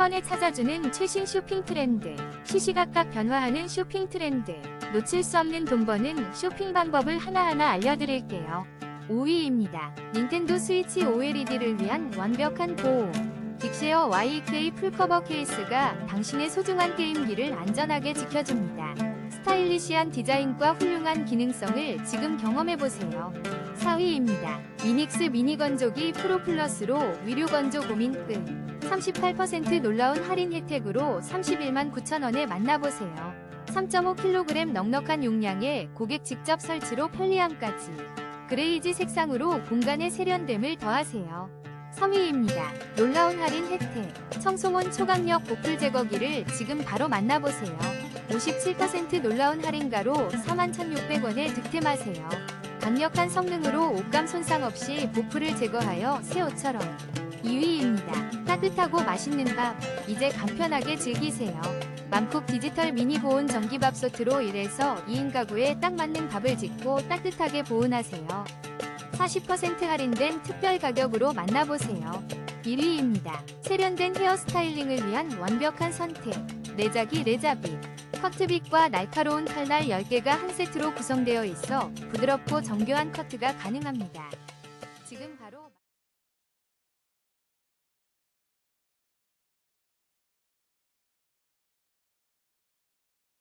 번에 찾아주는 최신 쇼핑 트렌드. 시시각각 변화하는 쇼핑 트렌드. 놓칠 수 없는 돈 버는 쇼핑 방법을 하나하나 알려드릴게요. 5위입니다. 닌텐도 스위치 OLED를 위한 완벽한 보호. 빅쉐어 YK 풀커버 케이스가 당신의 소중한 게임기를 안전하게 지켜줍니다. 스타일리시한 디자인과 훌륭한 기능성을 지금 경험해보세요. 4위입니다. 미닉스 미니 건조기 프로 플러스로 위료 건조 고민 끝. 38% 놀라운 할인 혜택으로 31만 9천원에 만나보세요. 3.5kg 넉넉한 용량에 고객 직접 설치로 편리함까지. 그레이지 색상으로 공간의 세련됨을 더하세요. 3위입니다. 놀라운 할인 혜택. 청소몬 초강력 보풀 제거기를 지금 바로 만나보세요. 57% 놀라운 할인가로 41,600원에 득템하세요. 강력한 성능으로 옷감 손상 없이 보풀을 제거하여 새 옷처럼. 2위입니다. 따뜻하고 맛있는 밥. 이제 간편하게 즐기세요. 맘쿡 디지털 미니 보온 전기밥솥으로 1에서 2인 가구에 딱 맞는 밥을 짓고 따뜻하게 보온하세요. 40% 할인된 특별 가격으로 만나보세요. 1위입니다. 세련된 헤어 스타일링을 위한 완벽한 선택. 레자기 레자빗. 커트빗과 날카로운 칼날 10개가 한 세트로 구성되어 있어 부드럽고 정교한 커트가 가능합니다. 지금 바로